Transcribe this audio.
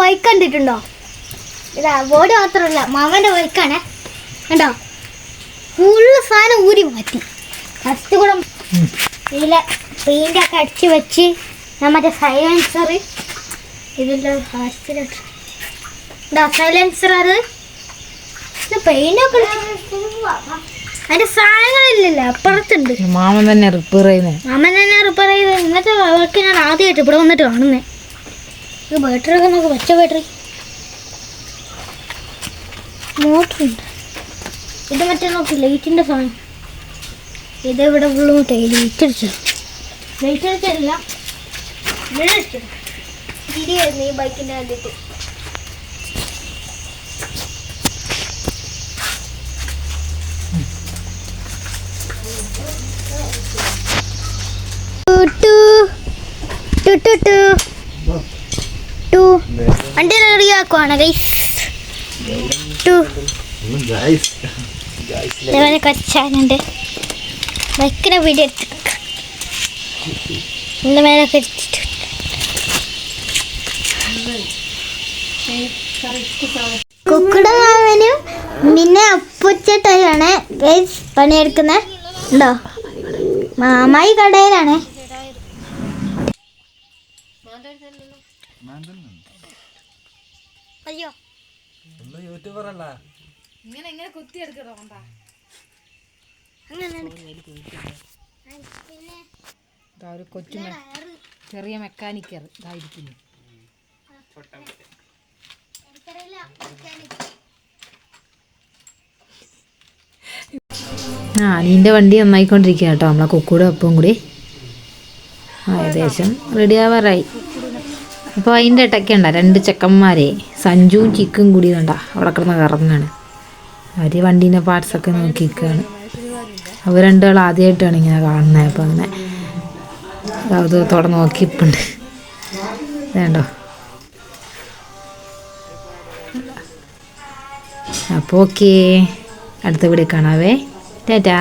Bike കണ്ടിട്ടുണ്ടോ? ഇതാ board മാത്രമല്ല മാമന്റെ ബൈക്കാണ് കണ്ടോ? ഫുള്ള് സാധനം ഊരി മാറ്റി. ഫസ്റ്റ് കൂടെ ഇതിലെ പെയിന്റ് ഒക്കെ അടിച്ച് വെച്ച് നമ്മുടെ സൈലൻസർ ഇതിന്റെ ഇതാ സൈലൻസർ അത്. പെയിന്റൊക്കെ അതിന്റെ സാധനങ്ങളില്ലല്ലോ അപ്പുറത്തുണ്ട്. മാമൻ തന്നെ റിപ്പയർ ചെയ്യുന്നത് മാമൻ തന്നെ റിപ്പയർ ചെയ്ത് ഇന്നത്തെ ഞാൻ ആദ്യമായിട്ട് ഇവിടെ വന്നിട്ട് കാണുന്നേ. ഇത് ബാറ്ററി ഒക്കെ നമുക്ക് പച്ച ബാറ്ററി മോട്ടറുണ്ട് ഇത് മറ്റേ നോക്കി ലൈറ്റിന്റെ സാധനം. ഇത് ഇവിടെ ഫുള്ള് മറ്റേ ലൈറ്റ് അടിച്ചത് ലൈറ്റ് അടിച്ചത് ഇരിയായിരുന്നു ഈ ബൈക്കിന്റെ കണ്ടിട്ട് ടു ടു ടു ടു. ടു. വണ്ടി റെഡിയാക്കുവാണ് ഗൈസ് ടു. ഇതേപോലെ കച്ചാനുണ്ട് ബൈക്കിനെ വീഡിയോ എടുത്തിട്ട് എന്റെ മേലൊക്കെ എടുത്തിട്ട് കുക്കുട മാമനും പിന്നെ അപ്പുച്ചട്ടാണ് ഗൈസ് പണിയെടുക്കുന്നത് ഉണ്ടോ? മാമായി കടയിലാണ്. അയ്യോ. ഇങ്ങനെ ഇങ്ങനെ കുത്തി എടുക്കണോ അങ്ങനെ പിന്നെ ഒരു കൊച്ചു ചെറിയ മെക്കാനിക്കർ ഇതായിരിക്കുന്നു ആ അനീന്റെ വണ്ടി നന്നായിക്കൊണ്ടിരിക്കുക കേട്ടോ. നമ്മളെ കുക്കൂടെ ഒപ്പം കൂടി. ഏകദേശം റെഡി ആവാറായി. അപ്പോൾ അതിന്റെ ഇടയ്ക്ക് ഉണ്ട രണ്ട് ചെക്കന്മാരെ സഞ്ജുവും ചിക്കും കൂടി ഉണ്ട അവിടെ കിടന്ന് കറങ്ങാണ്. അവർ വണ്ടീന്റെ പാർട്സൊക്കെ നോക്കിയിരിക്കുകയാണ് അവർ രണ്ടാൾ ആദ്യമായിട്ടാണ് ഇങ്ങനെ കാണുന്നത്. അപ്പോൾ അങ്ങനെ കൗതുകത്തോടെ നോക്കിയിപ്പുണ്ട് വേണ്ടോ? അപ്പോൾ ഓക്കേ അടുത്ത വീഡിയോ കാണാവേ. ടാറ്റാ.